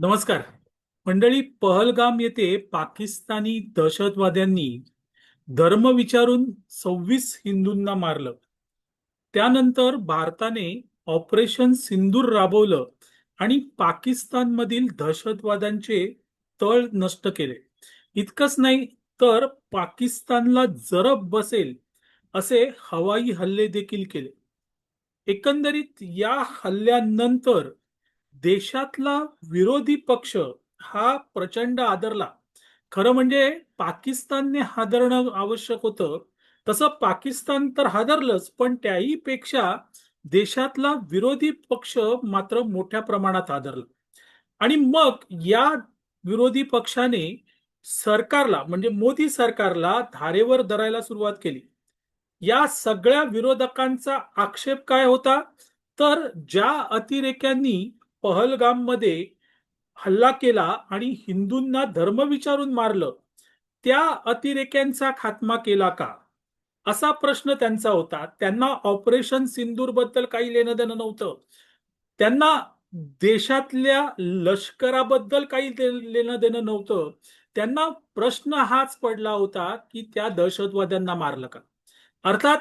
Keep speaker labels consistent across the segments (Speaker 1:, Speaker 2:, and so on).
Speaker 1: नमस्कार. मंडळी पहलगाम येथे पाकिस्तानी दहशतवाद्यांनी धर्म विचारून सव्वीस हिंदूंना मारलं. त्यानंतर भारताने ऑपरेशन सिंदूर राबवलं आणि पाकिस्तानमधील दहशतवाद्यांचे तळ नष्ट केले. इतकंच नाही तर पाकिस्तानला जरब बसेल असे हवाई हल्ले देखील केले. एकंदरीत या हल्ल्यानंतर देशातला विरोधी पक्ष हा प्रचंड आदरला. खरं म्हणजे पाकिस्तानने हादरणं आवश्यक होतं. तसं पाकिस्तान तर हादरलंच पण त्याही पेक्षा देशातला विरोधी पक्ष मात्र मोठ्या प्रमाणात हादरला. आणि मग या विरोधी पक्षाने सरकारला म्हणजे मोदी सरकारला धारेवर धरायला सुरुवात केली. या सगळ्या विरोधकांचा आक्षेप काय होता? तर ज्या अतिरेक्यांनी पहलगाममध्ये हल्ला केला आणि हिंदूंना धर्म विचारून मारलं त्या अतिरेक्यांचा खात्मा केला का? असा प्रश्न त्यांचा होता. त्यांना ऑपरेशन सिंदूरबद्दल काही लेणं देणं नव्हतं. त्यांना देशातल्या लष्कराबद्दल काही लेणं देणं नव्हतं. त्यांना प्रश्न हाच पडला होता की त्या दहशतवाद्यांना मारलं का? अर्थात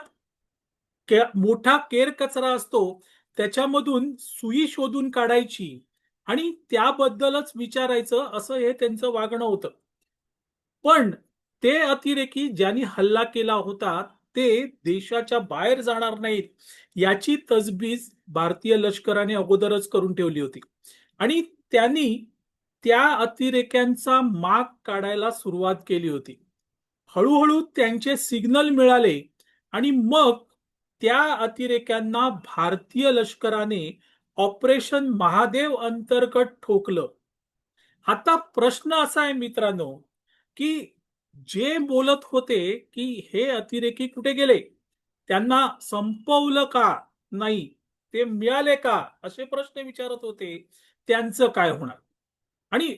Speaker 1: के- मोठा केर कचरा असतो. त्याच्यामधून सुई शोधून काढायची आणि त्याबद्दलच विचारायचं असं हे त्यांचं वागणं होतं. पण ते अतिरेकी ज्यांनी हल्ला केला होता ते देशाच्या बाहेर जाणार नाहीत याची तजबीज भारतीय लष्कराने अगोदरच करून ठेवली होती. आणि त्यांनी त्या अतिरेक्यांचा माग काढायला सुरुवात केली होती. हळूहळू त्यांचे सिग्नल मिळाले आणि मग त्या अतिरेक्यांना भारतीय लष्कराने ऑपरेशन महादेव अंतर्गत ठोकलं. आता प्रश्न असा आहे मित्रांनो की जे बोलत होते की हे अतिरेकी कुठे गेले? त्यांना संपवलं का नाही? ते मिळाले का? असे प्रश्न विचारत होते. त्यांचं काय होणार? आणि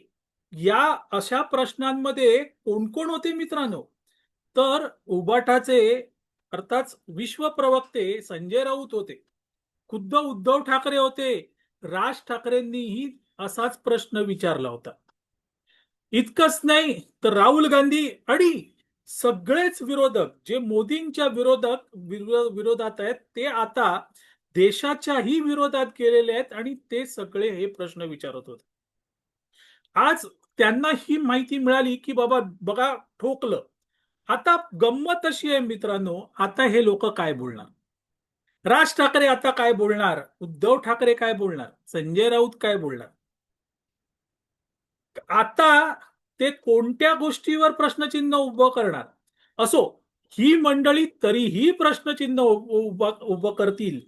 Speaker 1: या अशा प्रश्नांमध्ये कोण कोण होते मित्रांनो? तर उबाटाचे अर्थात विश्व प्रवक्ते संजय राऊत होते. खुद्द उद्धव ठाकरे होते. राज ठाकरेंनीही असाच प्रश्न विचारला होता. इतकंच नाही तर राहुल गांधी आणि सगळेच विरोधक जे मोदींच्या विरोधक विरोधात आहेत ते आता देशाच्याही विरोधात गेलेले आहेत आणि ते सगळे हे प्रश्न विचारत होते. आज त्यांना ही माहिती मिळाली की बाबा बघा ठोकलं. आता गंमत अशी आहे मित्रांनो आता हे लोक काय बोलणार? राज ठाकरे आता काय बोलणार? उद्धव ठाकरे काय बोलणार? संजय राऊत काय बोलणार? आता ते कोणत्या गोष्टीवर प्रश्नचिन्ह उभं करणार? असो ही मंडळी तरीही प्रश्नचिन्ह उभं उभं करतील.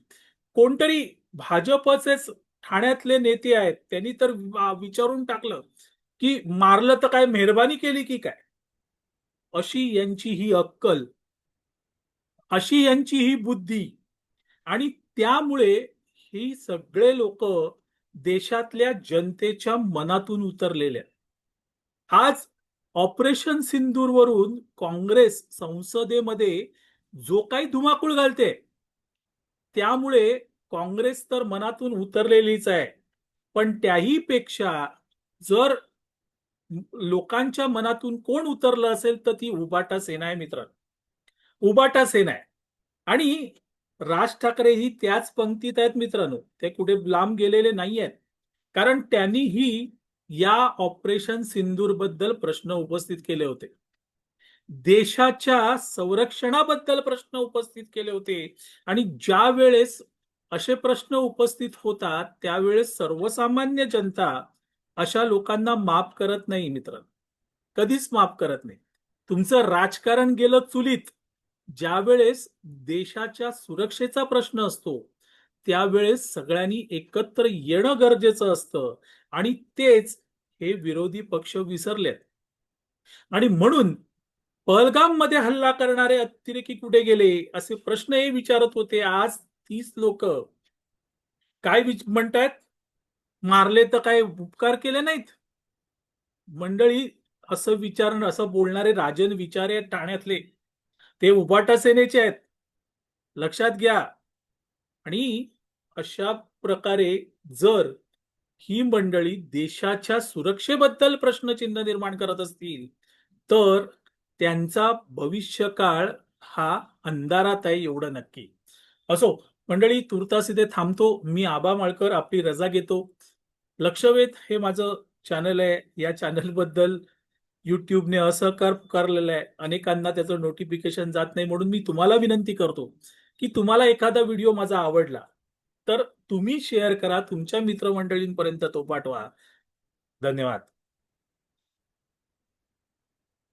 Speaker 1: कोणतरी भाजपचेच ठाण्यातले नेते आहेत त्यांनी तर विचारून टाकलं की मारलं तर काय मेहरबानी केली की काय? अशी यांची ही अक्कल अशी यांची ही बुद्धी आणि त्यामुळे ही सगळे लोक देशातल्या जनतेच्या मनातून उतरलेले आज ऑपरेशन सिंदूरवरून काँग्रेस संसदेमध्ये जो काही धुमाकूळ घालते त्यामुळे काँग्रेस तर मनातून उतरलेलीच आहे. पण त्याही पेक्षा जर लोकांच्या मनातून कोण उतरलं असेल तर ती उबाटा सेना आहे मित्र उबाटा सेना आहे. आणि राज ठाकरे ही त्याच पंक्तीत आहेत मित्रांनो. ते कुठे लांब गेलेले नाही आहेत. कारण त्यांनीही या ऑपरेशन सिंदूरबद्दल प्रश्न उपस्थित केले होते. देशाच्या संरक्षणाबद्दल प्रश्न उपस्थित केले होते. आणि ज्या वेळेस असे प्रश्न उपस्थित होतात त्यावेळेस सर्वसामान्य जनता अशा लोकांना माफ करत नाही मित्र. कधीच माफ करत नाही. तुमचं राजकारण गेलं चुलीत. ज्या वेळेस देशाच्या सुरक्षेचा प्रश्न असतो त्यावेळेस सगळ्यांनी एकत्र येणं गरजेचं असतं आणि तेच हे विरोधी पक्ष विसरलेत. आणि म्हणून पहलगाममध्ये हल्ला करणारे अतिरेकी कुठे गेले असे प्रश्न हे विचारत होते आज तीस लोक. काय म्हणतायत? मारले तर काय उपकार केले नाहीत? मंडळी असं विचारणं असं बोलणारे राजन विचारे आहेत ठाण्यातले. ते उभाटा सेनेचे आहेत. लक्षात घ्या. आणि अशा प्रकारे जर ही मंडळी देशाच्या सुरक्षेबद्दल प्रश्नचिन्ह निर्माण करत असतील तर त्यांचा भविष्यकाळ हा अंधारात आहे एवढं नक्की. असो मंडळी तुर्तास इथे थांबतो. मी आबा माळकर आपली रजा घेतो. लक्षवेध हे माझं चॅनल आहे. या चॅनलबद्दल युट्यूबने असहकार पुकारलेला आहे. अनेकांना त्याचं नोटिफिकेशन जात नाही म्हणून मी तुम्हाला विनंती करतो की तुम्हाला एखादा व्हिडिओ माझा आवडला तर तुम्ही शेअर करा. तुमच्या मित्रमंडळींपर्यंत तो पाठवा. धन्यवाद.